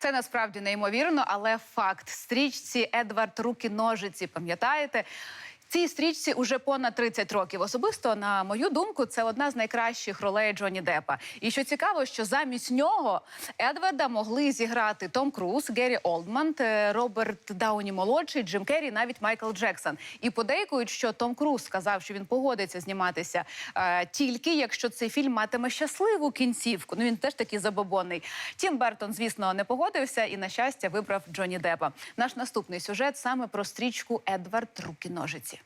Це насправді неймовірно, але факт стрічці Едвард руки ножиці. Пам'ятаєте? Цій стрічці уже понад 30 років. Особисто, на мою думку, це одна з найкращих ролей Джонні Деппа. І що цікаво, що замість нього Едварда могли зіграти Том Круз, Геррі Олдман, Роберт Дауні молодший, Джим Керрі, навіть Майкл Джексон. І подейкують, що Том Круз сказав, що він погодиться зніматися е, тільки якщо цей фільм матиме щасливу кінцівку. Ну він теж такий забобонний. Тім Бертон, звісно, не погодився і на щастя вибрав Джонні Деппа. Наш наступний сюжет саме про стрічку Едвард руки ножиці.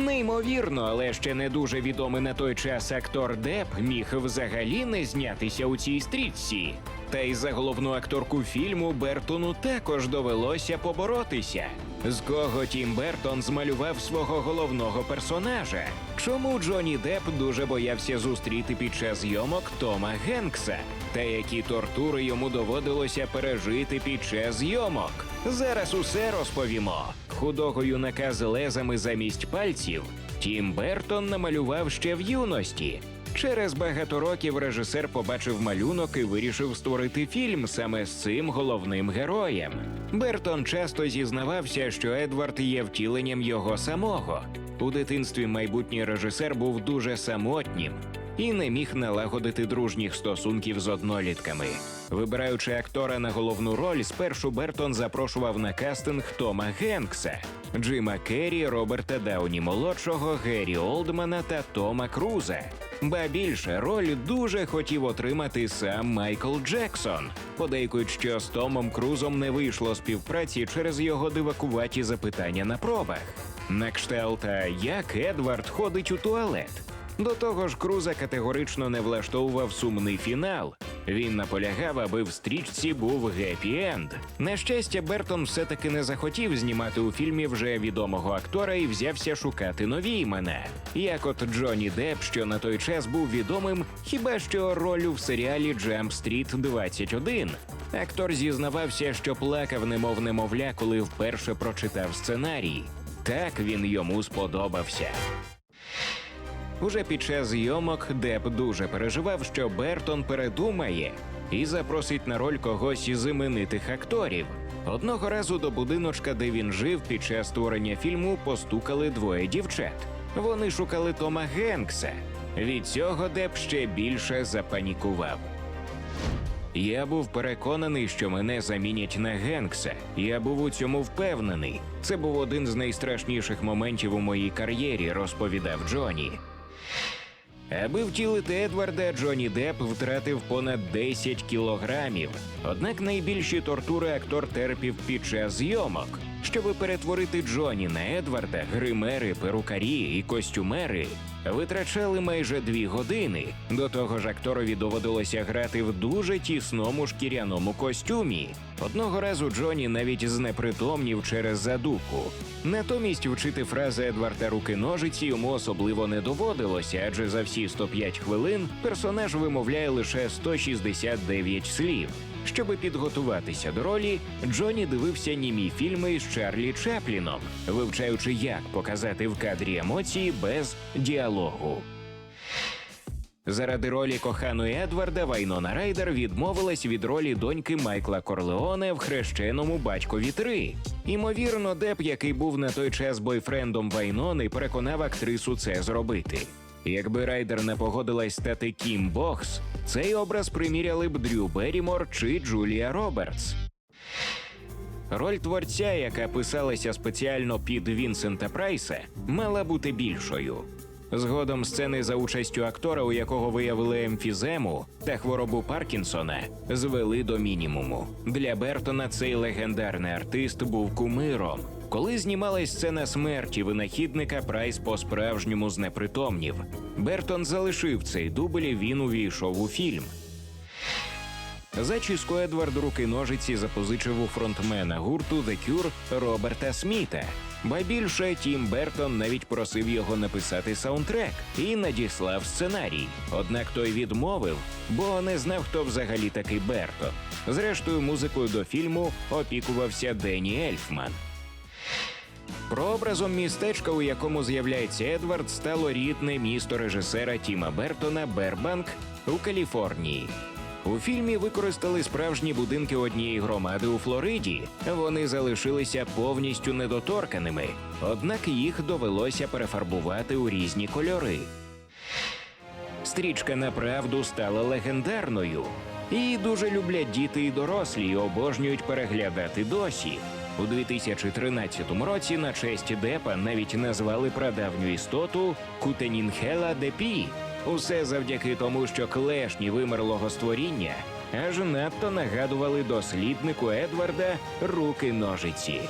Неймовірно, але ще не дуже відомий на той час актор Деп міг взагалі не знятися у цій стрічці. Та й за головну акторку фільму Бертону також довелося поборотися. З кого Тім Бертон змалював свого головного персонажа? Чому Джонні Деп дуже боявся зустріти під час зйомок Тома Генкса? Та які тортури йому доводилося пережити під час зйомок? Зараз усе розповімо. Худого юнака з лезами замість пальців Тім Бертон намалював ще в юності. Через багато років режисер побачив малюнок і вирішив створити фільм саме з цим головним героєм. Бертон часто зізнавався, що Едвард є втіленням його самого. У дитинстві майбутній режисер був дуже самотнім і не міг налагодити дружніх стосунків з однолітками. Вибираючи актора на головну роль, спершу Бертон запрошував на кастинг Тома Генкса, Джима Керрі, Роберта Дауні молодшого, Геррі Олдмана та Тома Круза. Ба більше роль дуже хотів отримати сам Майкл Джексон. Подейкують, що з Томом Крузом не вийшло співпраці через його дивакуваті запитання на пробах. На кшталт, як Едвард ходить у туалет. До того ж, Круза категорично не влаштовував сумний фінал. Він наполягав, аби в стрічці був гепі-енд. На щастя, Бертон все-таки не захотів знімати у фільмі вже відомого актора і взявся шукати нові імена. Як от Джонні Депп, що на той час був відомим, хіба що роль в серіалі Джамп Стріт 21. Актор зізнавався, що плакав, немов немовля, коли вперше прочитав сценарій. Так він йому сподобався. Уже під час зйомок Деп дуже переживав, що Бертон передумає і запросить на роль когось із іменитих акторів. Одного разу до будиночка, де він жив під час створення фільму, постукали двоє дівчат. Вони шукали Тома Генкса. Від цього Деп ще більше запанікував. Я був переконаний, що мене замінять на Генкса. Я був у цьому впевнений. Це був один з найстрашніших моментів у моїй кар'єрі, розповідав Джоні. Аби втілити Едварда, Джонні Депп втратив понад 10 кілограмів. Однак найбільші тортури актор терпів під час зйомок. Щоби перетворити Джонні на Едварда, гримери, перукарі і костюмери витрачали майже дві години. До того ж, акторові доводилося грати в дуже тісному шкіряному костюмі. Одного разу Джонні навіть знепритомнів через задуку. Натомість вчити фрази Едварда руки ножиці йому особливо не доводилося, адже за всі 105 хвилин персонаж вимовляє лише 169 слів. Щоби підготуватися до ролі, Джонні дивився німі фільми з Чарлі Чапліном, вивчаючи, як показати в кадрі емоції без діалогу. Заради ролі коханої Едварда Вайнона Райдер відмовилась від ролі доньки Майкла Корлеоне в хрещеному батькові 3. Імовірно, Деп, який був на той час бойфрендом Вайнони, переконав актрису це зробити. Якби Райдер не погодилась стати Кім Бокс, цей образ приміряли б Дрю Берімор чи Джулія Робертс. Роль творця, яка писалася спеціально під Вінсента Прайса, мала бути більшою. Згодом сцени за участю актора, у якого виявили емфізему та хворобу Паркінсона, звели до мінімуму. Для Бертона цей легендарний артист був кумиром. Коли знімалась сцена смерті винахідника, Прайс по-справжньому знепритомнів. Бертон залишив цей дубль, і він увійшов у фільм. Зачіску Едвард руки ножиці запозичив у фронтмена гурту The Cure Роберта Сміта. Ба більше Тім Бертон навіть просив його написати саундтрек і надіслав сценарій. Однак той відмовив, бо не знав, хто взагалі такий Бертон. Зрештою, музикою до фільму опікувався Дені Ельфман. Прообразом містечка, у якому з'являється Едвард, стало рідне місто режисера Тіма Бертона Бербанк у Каліфорнії. У фільмі використали справжні будинки однієї громади у Флориді. Вони залишилися повністю недоторканими, однак їх довелося перефарбувати у різні кольори. Стрічка направду стала легендарною. Її дуже люблять діти і дорослі і обожнюють переглядати досі. У 2013 році на честь Депа навіть назвали прадавню істоту Кутенінхела Депі. Усе завдяки тому, що клешні вимерлого створіння аж надто нагадували досліднику Едварда руки ножиці.